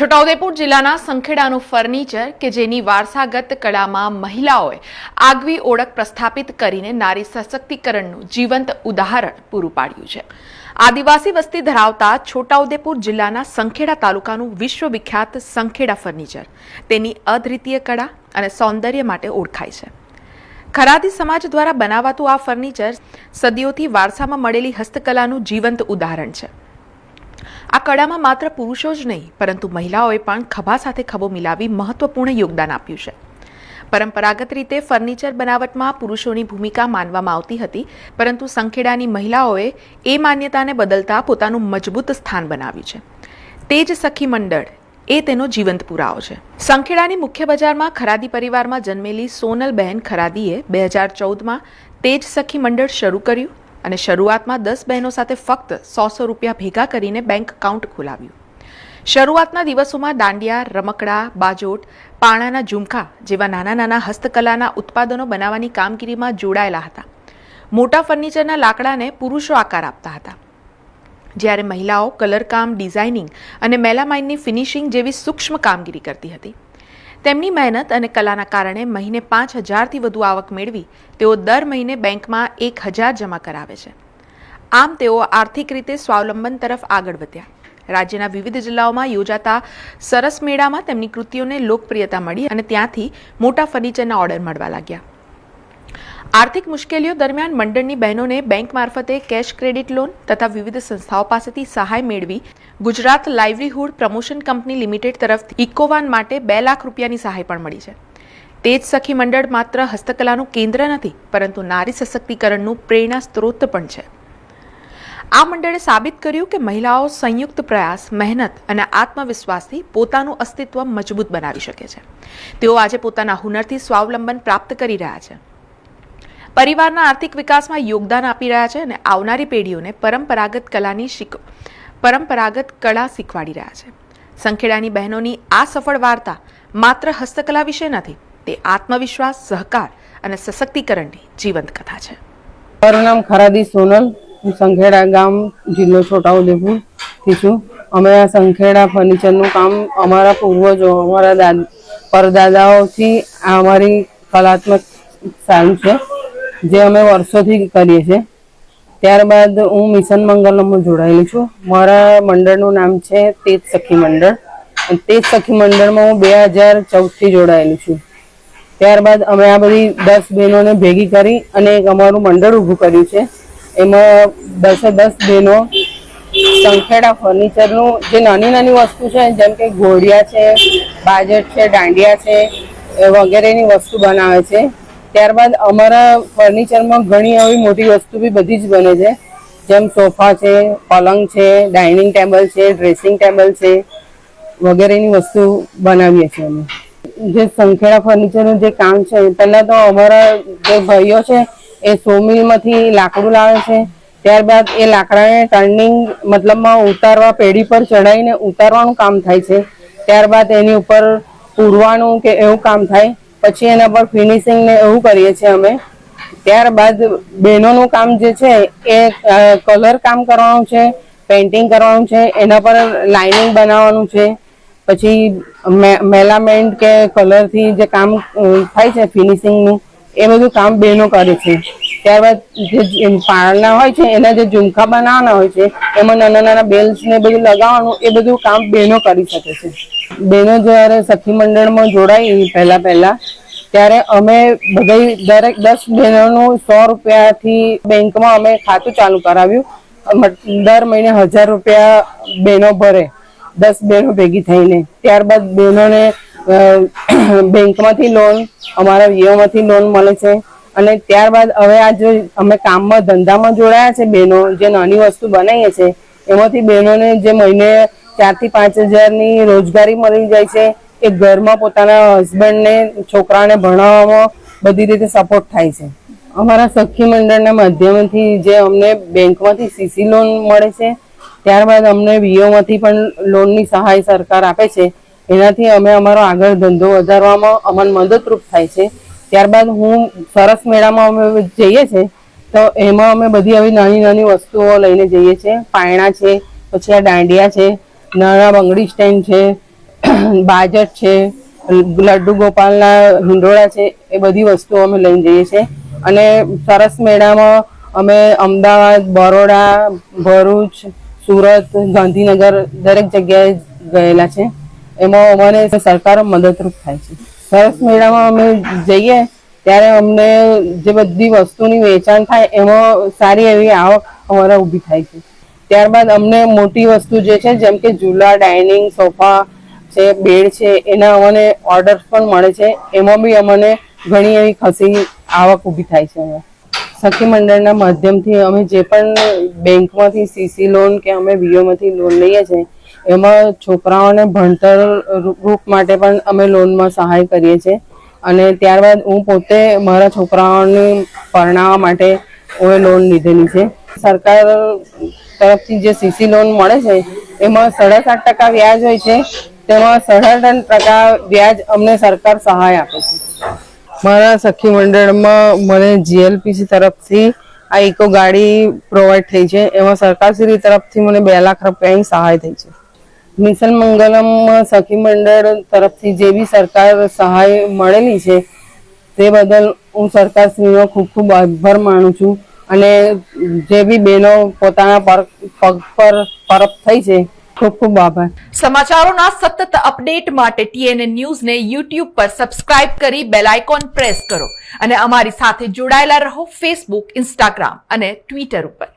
છોટાઉદેપુર જિલ્લાના સંખેડાનું ફર્નિચર કે જેની વારસાગત કળામાં મહિલાઓએ આગવી ઓળખ પ્રસ્થાપિત કરીને નારી સશક્તિકરણનું જીવંત ઉદાહરણ પૂરું પાડ્યું છે. આદિવાસી વસ્તી ધરાવતા છોટાઉદેપુર જિલ્લાના સંખેડા તાલુકાનું વિશ્વવિખ્યાત સંખેડા ફર્નિચર. તેની અદ્વિતીય કળા અને સૌંદર્ય માટે ઓળખાય છે. ખરાદી સમાજ દ્વારા બનાવાતું આ ફર્નિચર સદીઓથી વારસામાં મળેલી હસ્તકલાનું જીવંત ઉદાહરણ છે. આ કળામાં માત્ર પુરુષો જ નહીં, પરંતુ મહિલાઓએ પણ ખભા સાથે ખભો મિલાવી મહત્વપૂર્ણ યોગદાન આપ્યું છે. પરંપરાગત રીતે ફર્નિચર બનાવટમાં પુરુષોની ભૂમિકા માનવામાં આવતી હતી, પરંતુ સંખેડાની મહિલાઓએ એ માન્યતાને બદલતા પોતાનું મજબૂત સ્થાન બનાવ્યું છે. તે જ સખી મંડળ એ તેનો જીવંત પુરાવો છે. સંખેડાની મુખ્ય બજારમાં ખરાદી પરિવારમાં જન્મેલી સોનલબહેન ખરાદીએ બે હજાર ચૌદમાં તેજ સખી મંડળ શરૂ કર્યું. અને શરૂઆતમાં દસ બહેનો સાથે ફક્ત સો સો રૂપિયા ભેગા કરીને બેંક એકાઉન્ટ ખોલાવ્યું. શરૂઆતના દિવસોમાં દાંડિયા, રમકડા, બાજોટ, પાણાના ઝુમખા જેવા નાના નાના હસ્તકલાના ઉત્પાદનો બનાવવાની કામગીરીમાં જોડાયેલા હતા. મોટા ફર્નિચરના લાકડાને પુરુષો આકાર આપતા હતા. જ્યારે મહિલાઓ કલરકામ, ડિઝાઇનિંગ અને મેલામાઇનની ફિનિશિંગ જેવી સૂક્ષ્મ કામગીરી કરતી હતી. તેમની મહેનત અને કલાના કારણે મહિને પાંચ હજારથી વધુ આવક મેળવી તેઓ દર મહિને બેંકમાં એક હજાર જમા કરાવે છે. આમ તેઓ આર્થિક રીતે સ્વાવલંબન તરફ આગળ વધ્યા. રાજ્યના વિવિધ જિલ્લાઓમાં યોજાતા સરસ મેળામાં તેમની કૃતિઓને લોકપ્રિયતા મળી અને ત્યાંથી મોટા ફર્નિચરના ઓર્ડર મળવા લાગ્યા. આર્થિક મુશ્કેલીઓ દરમિયાન મંડળની બહેનોને બેંક મારફતે કેશ ક્રેડિટ લોન તથા વિવિધ સંસ્થાઓ પાસેથી સહાય મેળવી Gujarat livelihood promotion company limited તરફથી ઇકોવાન માટે બે લાખ રૂપિયાની સહાય પણ મળી છે. તે જ સખી મંડળ માત્ર હસ્તકલાનું કેન્દ્ર નથી, પરંતુ નારી સશક્તિકરણનું પ્રેરણા સ્ત્રોત પણ છે. આ મંડળે સાબિત કર્યું કે મહિલાઓ સંયુક્ત પ્રયાસ, મહેનત અને આત્મવિશ્વાસથી પોતાનું અસ્તિત્વ મજબૂત બનાવી શકે છે. તેઓ આજે પોતાના હુનરથી સ્વાવલંબન પ્રાપ્ત કરી રહ્યા છે. પરિવારના આર્થિક વિકાસમાં યોગદાન આપી રહ્યા છે અને આવનારી પેઢીઓને પરંપરાગત કલાની શીખ, પરંપરાગત કળા શીખવાડી રહ્યા છે. સંખેડાની બહેનોની આ સફળ વાર્તા માત્ર હસ્તકલા વિશે નથી, તે આત્મવિશ્વાસ, સહકાર અને સશક્તિકરણની જીવંત કથા છે. મારું નામ ખરાદી સોનલ. હું સંખેડા ગામ જિલ્લો છોટાઉદેપુરથી છું. અમે આ સંખેડા ફર્નિચરનું કામ અમારા પૂર્વજો, અમારા દાદ પરદાદાઓથી અમારી કલાત્મક સારું છે. જે અમે વર્ષોથી કરીએ છીએ. ત્યારબાદ હું મિશન મંગલમમાં જોડાયેલી છું. મારા મંડળનું નામ છે તેજ સખી મંડળ. અને તેજ સખી મંડળમાં હું બે હજાર ચૌદથી જોડાયેલી છું. ત્યારબાદ અમે આ બધી દસ બહેનોને ભેગી કરી અને એક અમારું મંડળ ઊભું કર્યું છે. એમાં દસે દસ બહેનો સંખેડા ફર્નિચરનું જે નાની નાની વસ્તુ છે, જેમ કે ઘોડિયા છે, બાજટ છે, દાંડિયા છે વગેરેની વસ્તુ બનાવે છે. ત્યારબાદ અમારા ફર્નિચરમાં ઘણી આવી મોટી વસ્તુ બી બધી જ બને છે. જેમ સોફા છે, પલંગ છે ડાઇનિંગ ટેબલ છે ડ્રેસિંગ ટેબલ છે, વગેરેની વસ્તુ બનાવીએ છીએ અમે. જે સંખેડા ફર્નિચરનું જે કામ છે, પહેલાં તો અમારા જે ભાઈઓ છે, એ સોમિલમાંથી લાકડું લાવે છે. ત્યારબાદ એ લાકડાને ટર્નિંગ મતલબમાં ઉતારવા પેઢી પર ચડાવીને ઉતારવાનું કામ થાય છે. ત્યારબાદ એની ઉપર પૂરવાનું કે એવું કામ થાય. પછી એના પર ફિનિશિંગ ને એવું કરીએ છીએ અમે. ત્યારબાદ બહેનોનું કામ જે છે એ કલર કામ કરવાનું છે પેઇન્ટિંગ કરવાનું છે, એના પર લાઇનિંગ બનાવવાનું છે. પછી મેલામેન્ટ કે કલરથી જે કામ થાય છે ફિનિશિંગનું એ બધું કામ બહેનો કરે છે. ત્યારબાદ જે પાળના હોય છે, એના જે ઝુમખા બનાવવાના હોય છે, એમાં નાના નાના બેલ્સ ને બધું લગાવવાનું, એ બધું કામ બહેનો કરી શકે છે. બહેનો જ્યારે સખી મંડળમાં જોડાઈ પહેલા પહેલા, ત્યારે અમે બધા દરેક દસ બહેનોનું સો રૂપિયાથી બેંકમાં અમે ખાતું ચાલુ કરાવ્યું. દર મહિને હજાર રૂપિયા બહેનો ભરે, દસ બહેનો ભેગી થઈને. ત્યારબાદ બહેનોને બેંકમાંથી લોન, અમારા વીઓમાંથી લોન મળે છે. અને ત્યારબાદ હવે આ જો અમે કામમાં ધંધામાં જોડાયા છે બહેનો, જે નાની વસ્તુ બનાવીએ છીએ એમાંથી બહેનોને જે મહિને ચારથી પાંચ હજારની રોજગારી મળી જાય છે. એ ઘરમાં પોતાના હસબન્ડને છોકરાને ભણાવવામાં બધી રીતે સપોર્ટ થાય છે. અમારા સખી મંડળના માધ્યમથી જે અમને બેંકમાંથી સીસી લોન મળે છે, ત્યારબાદ અમને વીઓમાંથી પણ લોનની સહાય સરકાર આપે છે. એનાથી અમે અમારો આગળ ધંધો વધારવામાં અમને મદદરૂપ થાય છે. ત્યારબાદ હું સરસ મેળામાં અમે જઈએ છીએ તો એમાં અમે બધી આવી નાની નાની વસ્તુઓ લઈને જઈએ છીએ પાયણા છે, પછી આ દાંડિયા છે નાના બંગડી સ્ટેન્ડ છે, બાજટ છે લડ્ડુ ગોપાલના હિંડોળા છે, એ બધી વસ્તુઓ અમે લઈને જઈએ છીએ. અને સરસ મેળામાં અમે અમદાવાદ, બરોડા, ભરૂચ, સુરત, ગાંધીનગર દરેક જગ્યાએ ગયેલા છે. એમાં અમને સરકાર મદદરૂપ થાય છે. સરસ મેળામાં અમે જઈએ ત્યારે અમને જે બધી વસ્તુની વેચાણ થાય એમાં સારી એવી આવક અમારા ઊભી થાય છે. ત્યારબાદ અમને મોટી વસ્તુ જે છે, જેમ કે ઝૂલા, ડાઇનિંગ, સોફા છે, બેડ છે, એના અમને ઓર્ડર પણ મળે છે. એમાં બી અમને ઘણી એવી ખસી આવક ઊભી થાય છે સખી મંડળના માધ્યમથી અમે જે પણ બેંકમાંથી સીસી લોન કે અમે વીઓમાંથી લોન લઈએ છીએ, એમાં છોકરાઓને ભણતર રૂપ માટે પણ અમે લોનમાં સહાય કરીએ છીએ. અને ત્યારબાદ હું પોતે મારા છોકરાઓને પરણાવવા માટે હું લોન લીધેલી છે. સરકાર તરફથી જે સીસી લોન મળે છે એમાં સાડા સાત ટકા વ્યાજ હોય છે. તેમાં સાડા ત્રણ ટકા વ્યાજ અમને સરકાર સહાય આપે છે. મારા સખી મંડળમાં મને જીએલપીસી તરફથી આ ઇકો ગાડી પ્રોવાઈડ થઈ છે. એમાં સરકારશ્રી તરફથી મને બે લાખ રૂપિયાની સહાય થઈ છે. મિશન મંગલમ સખી મંડળ તરફથી જે બી સરકાર સહાય મળેલી છે તે બદલ હું સરકારશ્રીનો ખૂબ ખૂબ આભાર માનું છું. અને જે બી બહેનો પોતાના પગ પર પરત થઈ છે, ખૂબ ખૂબ આભાર. સમાચારોના સતત અપડેટ માટે ટીએનએ ન્યૂઝને યુટ્યુબ પર સબસ્ક્રાઇબ કરી બેલ આઇકોન પ્રેસ કરો અને અમારી સાથે જોડાયેલા રહો ફેસબુક, ઇન્સ્ટાગ્રામ અને ટ્વિટર ઉપર.